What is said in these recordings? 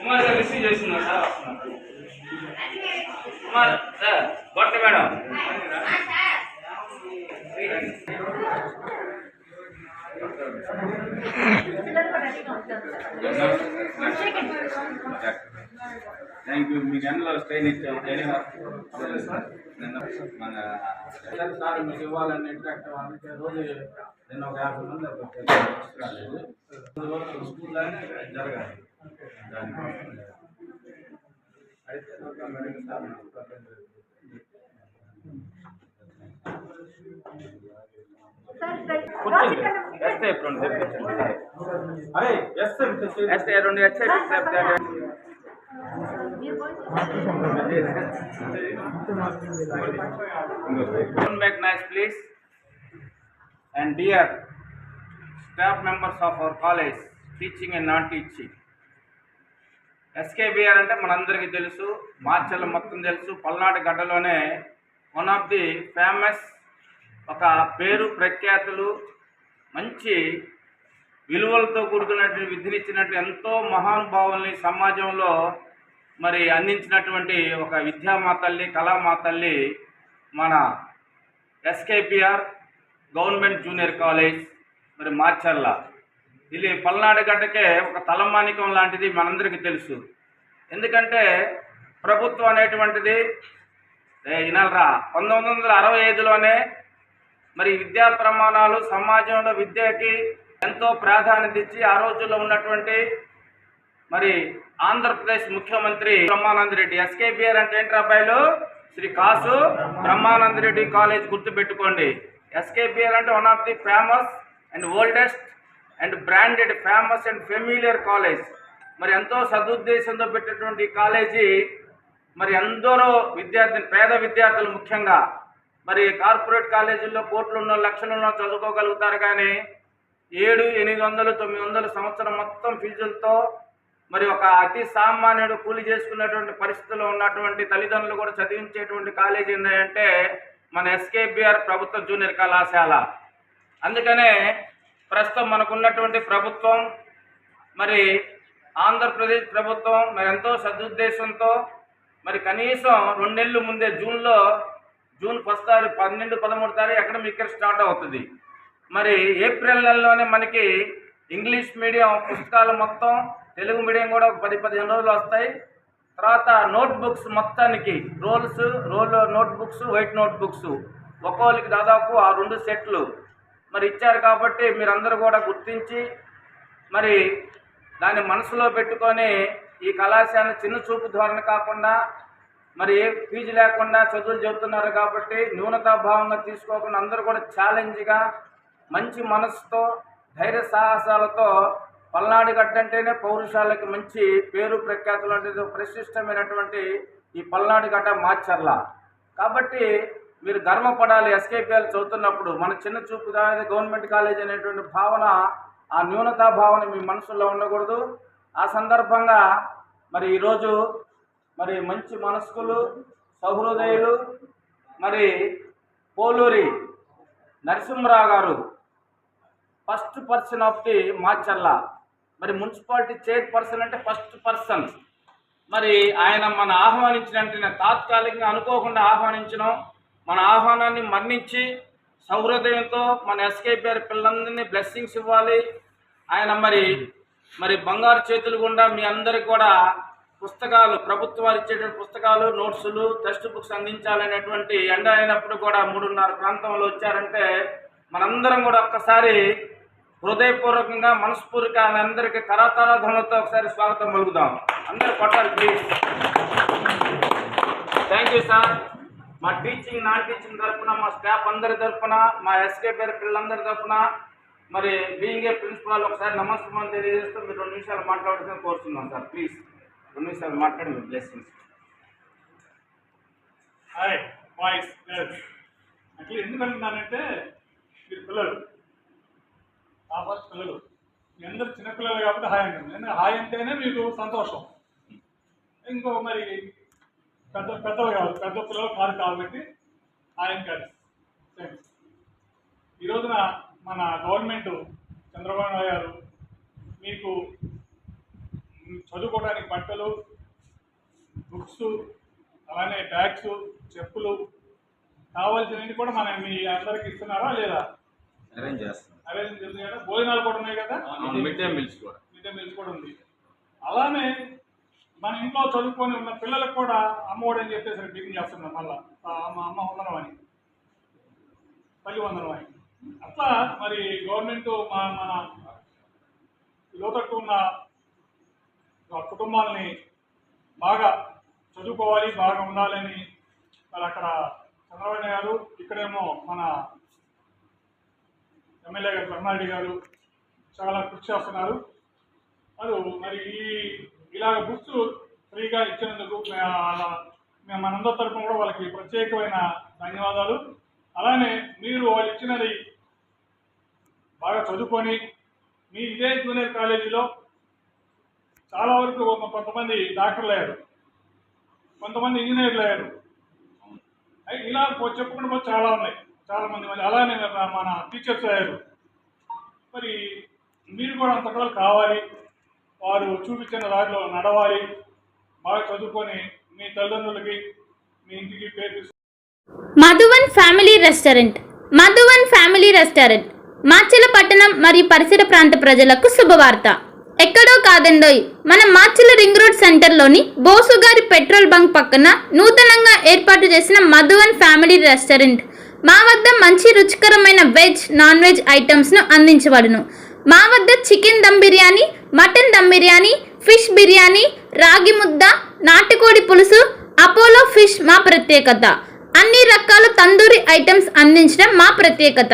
కుమార్ గారు రిసీవ్ చేస్తున్నారు సార్ వస్తున్నారు. కుమార్ సార్ కొట్ట మేడం. థ్యాంక్ యూ మీ ఎండలో స్ట్రెయిన్ ఇచ్చాము ట్రైనింగ్ నిన్న మన ఎస్ఆర్ సార్ మీకు ఇవ్వాలని ఇంట్రాక్ట్ అవ్వాలంటే రోజు నిన్న ఒక యాభై మంది అట్లా రాలేదు. స్కూల్లోనే జరగాలి. దానికోసం అయితే ఒక మెడికల్ సార్ కూర్చోండి ఎస్ రెండు తెప్పించండి అరే ఎస్ ఎస్ రెండు yes Come back nice please. And dear staff members of our college, teaching and non-teaching. SKBR అంటే మనందరికీ తెలుసు మార్చల్ మొత్తం తెలుసు. పల్నాడు గడ్డలోనే వన్ ఆఫ్ ది ఫేమస్ ఒక పేరు ప్రఖ్యాతులు మంచి విలువలతో కూడుకున్నటువంటి విధినిచ్చినట్టు ఎంతో మహానుభావుల్ని సమాజంలో మరి అందించినటువంటి ఒక విద్యామా తల్లి కళామా తల్లి మన ఎస్కేపిఆర్ గవర్నమెంట్ జూనియర్ కాలేజ్ మరి మార్చర్ల. ఇది పల్నాడు గడ్డకే ఒక తలమానికం లాంటిది మనందరికీ తెలుసు. ఎందుకంటే ప్రభుత్వం అనేటువంటిది వినాలరా పంతొమ్మిది వందల అరవై ఐదులోనే మరి విద్యా ప్రమాణాలు సమాజంలో విద్యకి ఎంతో ప్రాధాన్యత ఇచ్చి ఆ రోజుల్లో ఉన్నటువంటి మరి ఆంధ్రప్రదేశ్ ముఖ్యమంత్రి బ్రహ్మానంద రెడ్డి ఎస్కేబిఆర్ అంటే ఏంటి అబ్బాయిలు? శ్రీ కాసు బ్రహ్మానంద రెడ్డి కాలేజ్ గుర్తుపెట్టుకోండి. ఎస్కేబిఆర్ అంటే one of the famous and oldest and branded famous and familiar college. మరి ఎంతో సదుద్దేశంతో పెట్టినటువంటి ఈ కాలేజీ మరి ఎందరో విద్యార్థి పేద విద్యార్థులు ముఖ్యంగా మరి కార్పొరేట్ కాలేజీల్లో కోట్లు ఉన్న లక్షలు ఉన్న చదువుకోగలుగుతారు కానీ ఏడు ఎనిమిది వందలు తొమ్మిది వందల సంవత్సరం మొత్తం ఫీజులతో మరి ఒక అతి సామాన్యుడు కూలి చేసుకున్నటువంటి పరిస్థితుల్లో ఉన్నటువంటి తల్లిదండ్రులు కూడా చదివించేటువంటి కాలేజీ ఏంటంటే మన ఎస్కేబిఆర్ ప్రభుత్వ జూనియర్ కళాశాల. అందుకనే ప్రస్తుతం మనకున్నటువంటి ప్రభుత్వం మరి ఆంధ్రప్రదేశ్ ప్రభుత్వం మరి ఎంతో సదుద్దేశంతో మరి కనీసం రెండు నెలలు ముందే జూన్లో జూన్ ఫస్ట్ తారీఖు పన్నెండు పదమూడు తారీఖు అకాడమిక్ ఇయర్ స్టార్ట్ అవుతుంది. మరి ఏప్రిల్ నెలలోనే మనకి ఇంగ్లీష్ మీడియం పుస్తకాలు మొత్తం తెలుగు మీడియం కూడా ఒక పది పదిహేను రోజులు వస్తాయి. తర్వాత నోట్ బుక్స్ మొత్తానికి rolls roll notebooks white notebooks ఒక్కోళ్ళకి దాదాపు ఆ రెండు సెట్లు మరి ఇచ్చారు కాబట్టి మీరందరూ కూడా గుర్తించి మరి దాన్ని మనసులో పెట్టుకొని ఈ కళాశాల చిన్న చూపు ధోరణి కాకుండా మరి ఏ ఫీజు లేకుండా చదువులు చెబుతున్నారు కాబట్టి న్యూనతాభావంగా తీసుకోకుండా అందరూ కూడా ఛాలెంజ్గా మంచి మనసుతో ధైర్య సాహసాలతో పల్నాడు గడ్డంటేనే పౌరుషాలకి మంచి పేరు ప్రఖ్యాతులు అంటే ప్రశిష్టమైనటువంటి ఈ పల్నాడు గడ్డ మార్చర్ల కాబట్టి మీరు గర్వపడాలి. ఎస్కేపీఎల్ చదువుతున్నప్పుడు మన చిన్న చూపు కాదు గవర్నమెంట్ కాలేజ్ అనేటువంటి భావన ఆ న్యూనతా భావన మీ మనసులో ఉండకూడదు. ఆ సందర్భంగా మరి ఈరోజు మరి మంచి మనస్కులు సహృదయులు మరి పోలూరి నరసింహరావు గారు first person of the Macherla మరి మున్సిపాలిటీ చైర్పర్సన్ అంటే ఫస్ట్ పర్సన్. మరి ఆయన మన ఆహ్వానించిన తాత్కాలికంగా అనుకోకుండా ఆహ్వానించడం మన ఆహ్వానాన్ని మన్నించి సౌహృదయంతో మన ఎస్కేపీఆర్ పిల్లలందరినీ బ్లెస్సింగ్స్ ఇవ్వాలి. ఆయన మరి మరి బంగారు చేతులు గుండా మీ అందరికి కూడా పుస్తకాలు ప్రభుత్వాలు ఇచ్చేటువంటి పుస్తకాలు నోట్సులు టెక్స్ట్ బుక్స్ అందించాలనేటువంటి ఎండ అయినప్పుడు కూడా మూడున్నర ప్రాంతంలో వచ్చారంటే మనందరం కూడా ఒక్కసారి హృదయపూర్వకంగా మనస్ఫూర్తిగా అందరికీ కరాతర ఒకసారి స్వాగతం పలుకుదాం. అందరూ కొట్టాలి ప్లీజ్ థ్యాంక్ యూ సార్ మా టీచింగ్ నాన్ టీచింగ్ తరఫున మా స్టాఫ్ అందరి తరఫున మా ఎస్కే పేరు పిల్లలందరి తరఫున మరి బీయింగే ప్రిన్సిపాల్ ఒకసారి నమస్కారం తెలియజేస్తూ మీరు రెండు నిమిషాలు మాట్లాడాల్సిన కోరుతున్నాం సార్. ప్లీజ్ రెండు నిమిషాలు మాట్లాడి మీ బ్లెస్సింగ్స్ హాయ్ బాయ్స్ గర్ల్స్ అట్లా ఎందుకు అంటున్నానంటే మీరు పిల్లలు. పాప పిల్లలు. మీ అందరు చిన్నపిల్లలు కాబట్టి హాయ్ అంటారు హాయ్ అంటేనే మీకు సంతోషం. ఇంకో మరి పెద్ద పెద్దలు కాదు పెద్ద పిల్లలు కాదు కాబట్టి హాయ్ కాదు. ఈ రోజున మన గవర్నమెంట్ చంద్రబాబు నాయుడు గారు మీకు చదువుకోవడానికి బట్టలు బుక్స్ అలానే బ్యాగ్స్ చెప్పులు కావాల్సినవి కూడా మనం మీ అందరికి ఇస్తున్నారా లేదా? అరేంజ్ చేస్తాం అరేంజ్ చేస్తుంది కదా భోజనాలు కూడా ఉన్నాయి కదా? మిడ్ డే మీల్స్ కూడా. మిడ్ డే మీల్స్ కూడా ఉంది. అలానే మన ఇంట్లో చదువుకొని ఉన్న పిల్లలకు కూడా అమ్మఒడని చెప్పేసి బిగిన్ చేస్తున్నాం మళ్ళా. అమ్మ అమ్మ వందనం అని. తల్లి వందనం అని. అట్లా మరి గవర్నమెంట్ మన మన లోతట్టు ఉన్న కుటుంబాలని బాగా చదువుకోవాలి బాగా ఉండాలని మరి అక్కడ చంద్రబాబు గారు ఇక్కడేమో మన ఎమ్మెల్యే గారు బ్రహ్మారెడ్డి గారు చాలా కృషి చేస్తున్నారు. అది మరి ఈ ఇలాగ బుక్స్ ఫ్రీగా ఇచ్చినందుకు అలా మేము మనందరి తరఫున కూడా వాళ్ళకి ప్రత్యేకమైన ధన్యవాదాలు. అలానే మీరు వాళ్ళు ఇచ్చినది బాగా చదువుకొని మీ ఇదే జూనియర్ కాలేజీలో చాలా వరకు కొంతమంది డాక్టర్లు అయ్యారు. కొంతమంది ఇంజనీర్లు అయ్యారు. ఇలా పో- చెప్పుకుంటూ పోతే చాలా ఉన్నాయి. చాలా మంది అలానే మన- మన టీచర్స్ అయ్యారు. మరి మీరు కూడా అంతకాలం కావాలి. వారు చూపించిన దారిలో నడవాలి. బాగా చదువుకొని మీ తల్లిదండ్రులకి మీ ఇంటికి పేరు Madhuvan family restaurant. Madhuvan family restaurant. Macherla పట్టణం మరియు పరిసర ప్రాంత ప్రజలకు శుభవార్త. ఎక్కడో కాదండోయ్ మన మాచెల రింగ్ రోడ్ సెంటర్లోని బోసు గారి పెట్రోల్ బంక్ పక్కన నూతనంగా ఏర్పాటు చేసిన మధువన్ ఫ్యామిలీ రెస్టారెంట్. మా వద్ద మంచి రుచికరమైన వెజ్ నాన్ వెజ్ ఐటమ్స్ను అందించబడును. మా వద్ద chicken dum biryani mutton dum biryani fish biryani రాగి ముద్ద నాటుకోడి పులుసు అపోలో ఫిష్ మా ప్రత్యేకత. అన్ని రకాల తందూరి ఐటమ్స్ అందించడం మా ప్రత్యేకత.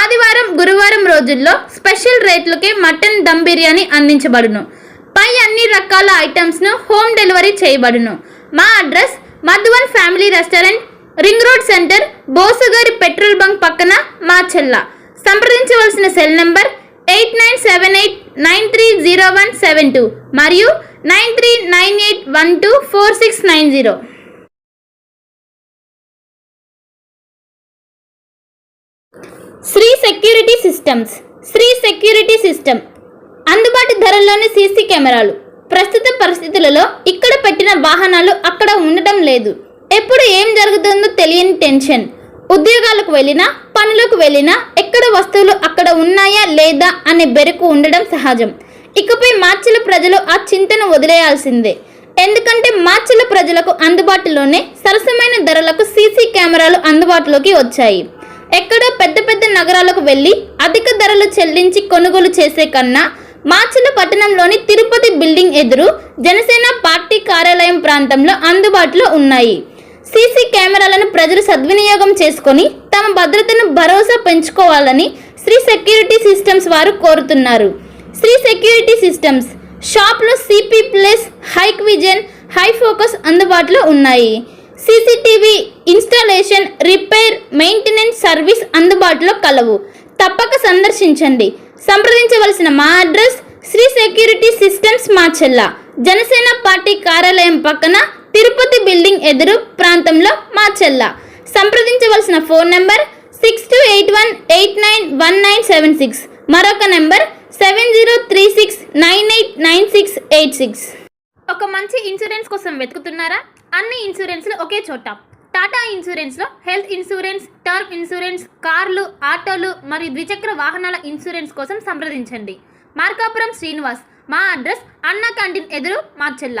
ఆదివారం గురువారం రోజుల్లో స్పెషల్ రేట్లకే మటన్ దమ్ బిర్యానీ అందించబడును. పై అన్ని రకాల ఐటమ్స్ను హోమ్ డెలివరీ చేయబడును. మా address Madhuvan family restaurant ring road centre బోసుగారి petrol bunk పక్కన మా చెల్ల. సంప్రదించవలసిన cell number eight nine seven eight nine three zero one seven two మరియు nine three nine eight one two four six nine zero. Shri security systems Shri security system. అందుబాటు ధరల్లోని CC కెమెరాలు. ప్రస్తుత పరిస్థితులలో ఇక్కడ పెట్టిన వాహనాలు అక్కడ ఉండటం లేదు. ఎప్పుడు ఏం జరుగుతుందో తెలియని టెన్షన్. ఉద్యోగాలకు వెళ్ళినా పనులకు వెళ్ళినా ఎక్కడ వస్తువులు అక్కడ ఉన్నాయా లేదా అనే బెరుకు ఉండడం సహజం. ఇకపై మార్చిల ప్రజలు ఆ చింతను వదిలేయాల్సిందే. ఎందుకంటే మార్చిల ప్రజలకు అందుబాటులోనే సరసమైన ధరలకు సీసీ కెమెరాలు అందుబాటులోకి వచ్చాయి. ఎక్కడో పెద్ద పెద్ద నగరాలకు వెళ్ళి అధిక ధరలు చెల్లించి కొనుగోలు చేసే కన్నా మార్చిల పట్టణంలోని తిరుపతి బిల్డింగ్ ఎదురు జనసేన పార్టీ కార్యాలయం ప్రాంతంలో అందుబాటులో ఉన్నాయి. సీసీ కెమెరాలను ప్రజలు సద్వినియోగం చేసుకొని తమ భద్రతను భరోసా పెంచుకోవాలని శ్రీ సెక్యూరిటీ సిస్టమ్స్ వారు కోరుతున్నారు. శ్రీ సెక్యూరిటీ సిస్టమ్స్ షాప్లో CP plus Hikvision hi focus అందుబాటులో ఉన్నాయి. CCTV installation repair maintenance service అందుబాటులో కలవు. తప్పక సందర్శించండి. సంప్రదించవలసిన మా address Shri security systems Macherla Janasena party కార్యాలయం పక్కన తిరుపతి బిల్డింగ్ ఎదురు ప్రాంతంలో మాచెల్ల సంప్రదించవలసిన phone number six two eight one eight nine one nine seven six మరొక number seven zero three six nine eight nine six eight six ఒక మంచి insurance కోసం వెతుకుతున్నారా? అన్ని ఇన్సూరెన్స్లు ఒకే చోట. టాటా ఇన్సూరెన్స్లో హెల్త్ ఇన్సూరెన్స్ టర్మ్ ఇన్సూరెన్స్ కార్లు ఆటోలు మరియు ద్విచక్ర వాహనాల ఇన్సూరెన్స్ కోసం సంప్రదించండి. మార్కాపురం శ్రీనివాస్. మా అడ్రస్ అన్నా క్యాంటీన్ ఎదురు మార్చెల్ల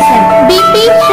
జనరల్ మెడిసిన్